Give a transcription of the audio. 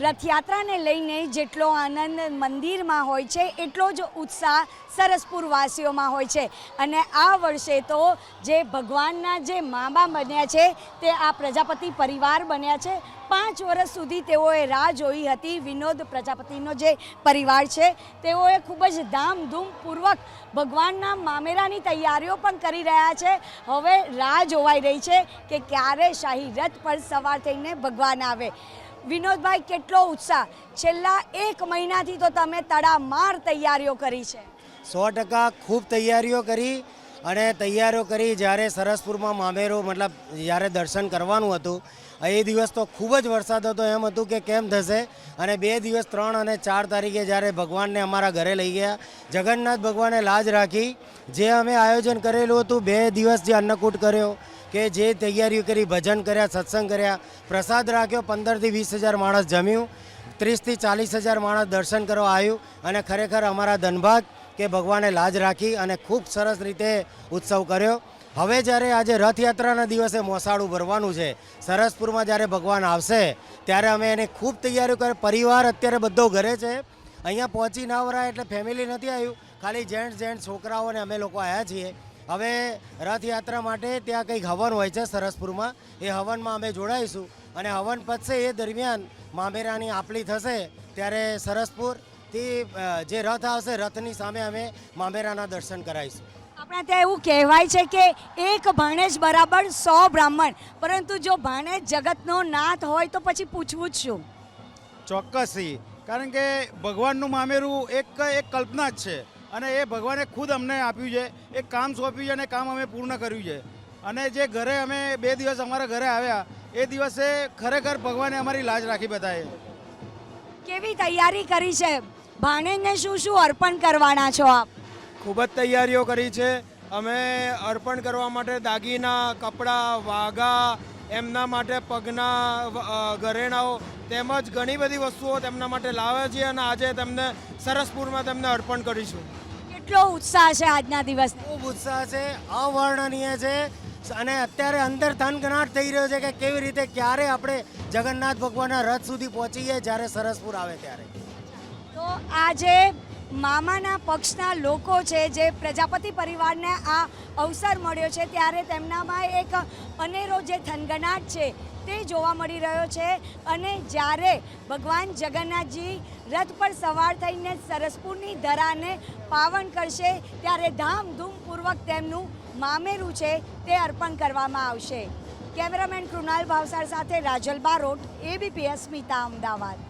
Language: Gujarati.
રથયાત્રાને લઈને જેટલો આનંદ મંદિરમાં હોય છે, એટલો જ ઉત્સાહ સરસપુરવાસીઓમાં હોય છે. અને આ વર્ષે તો જે ભગવાનના જે મામા બન્યા છે, તે આ પ્રજાપતિ પરિવાર બન્યા છે. પાંચ વર્ષ સુધી તેઓએ રાહ જોઈ હતી, વિનોદ પ્રજાપતિનો જે પરિવાર છે, તેઓએ ખૂબ જ ધામધૂમપૂર્વક ભગવાનના મામેરાની તૈયારીઓ પણ કરી રહ્યા છે. હવે રાહ જોવાઈ રહી છે કે ક્યારે શાહી રથ પર સવાર થઈને ભગવાન આવે. વિનોદભાઈ, કેટલો ઉત્સાહ. છેલ્લા એક મહિનાથી તો તમે તડામાર તૈયારીઓ કરી છે. સો ટકા ખૂબ તૈયારીઓ કરી. અને તૈયારીઓ કરી જ્યારે સરસપુરમાં મામેરો મતલબ જ્યારે દર્શન કરવાનું હતું, એ દિવસ તો ખૂબ જ વરસાદ હતો એમ હતું કે કેમ થશે? અને બે દિવસ, ત્રણ અને ચાર તારીખે જ્યારે ભગવાનને અમારા ઘરે લઈ ગયા. જગન્નાથ ભગવાને લાજ રાખી, જે અમે આયોજન કરેલું હતું, બે દિવસ જે અન્નકૂટ કર્યો કે જે તૈયારીઓ કરી, ભજન કર્યા, સત્સંગ કર્યા, પ્રસાદ રાખ્યો, પંદરથી વીસ હજાર માણસ જમ્યું, ત્રીસથી ચાલીસ હજાર માણસ દર્શન કરવા આવ્યું અને ખરેખર અમારા ધનભાગ કે ભગવાને લાજ રાખી અને ખૂબ સરસ રીતે ઉત્સવ કર્યો. હવે જ્યારે આજે રથયાત્રાના દિવસે મોસાળું ભરવાનું છે, સરસપુરમાં જ્યારે ભગવાન આવશે, ત્યારે અમે એને ખૂબ તૈયારીઓ કરી. પરિવાર અત્યારે બધો ઘરે છે. અહીંયા પહોંચી ના વરાય એટલે ફેમિલી નથી આવ્યું. ખાલી જેન્ટ્સ જેન્ટ્સ છોકરાઓને અમે લોકો આવ્યા છીએ. હવે રથયાત્રા માટે ત્યાં કંઈક હવન હોય છે સરસપુરમાં. એ હવનમાં અમે જોડાઈશું. અને હવન પતશે એ દરમિયાન મામેરાની આપલી થશે ત્યારે સરસપુરથી અ, જે રથ આવશે રથની સામે અમે મામેરાના દર્શન કરાવીશું. આપણા ત્યાં એવું કહેવાય છે કે એક ભાણેજ બરાબર સો બ્રાહ્મણ. પરંતુ જો ભાણેજ જગતનો નાથ હોય તો પછી પૂછવું જ શું? ચોક્કસથી કારણ કે ભગવાનનું મામેરું એક એક કલ્પના જ છે. અને એ ભગવાને ખુદ અમને આપ્યું છે. એક કામ સોંપ્યું છે અને કામ અમે પૂર્ણ કર્યું છે. અને જે ઘરે અમે બે દિવસ અમારા ઘરે આવ્યા એ દિવસે ખરેખર ભગવાને અમારી લાજ રાખી બધાએ કેવી તૈયારી કરી છે? ભાણેજને શું શું અર્પણ કરવાના છો આપ? ખૂબ જ તૈયારીઓ કરી છે. અમે અર્પણ કરવા માટે દાગીના કપડાં વાઘા એમના માટે પગના ઘરેણાઓ તેમજ ઘણી બધી વસ્તુઓ તેમના માટે લાવે છે અને આજે તેમને સરસપુરમાં તેમને અર્પણ કરીશું. કેટલો ઉત્સાહ છે આજના દિવસ? ખૂબ ઉત્સાહ છે અવર્ણનીય છે અને અત્યારે અંદર થનગનાટ થઈ રહ્યો છે કે કેવી રીતે ક્યારે આપણે જગન્નાથ ભગવાનના રથ સુધી પહોંચીએ જ્યારે સરસપુર આવે ત્યારે. તો આજે મામાના પક્ષના લોકો છે, જે પ્રજાપતિ પરિવારને આ અવસર મળ્યો છે, ત્યારે તેમનામાં એક અનેરો જે થનગનાટ છે તે જોવા મળી રહ્યો છે અને જ્યારે ભગવાન જગન્નાથજી રથ પર સવાર થઈને સરસપુરની ધરાને પાવન કરશે, ત્યારે ધામધૂમપૂર્વક તેમનું મામેરું છે તે અર્પણ કરવામાં આવશે. કેમેરામેન કૃણાલ ભાવસાર સાથે રાજલ બારોટ એબીપીએસ સ્મિતા અમદાવાદ.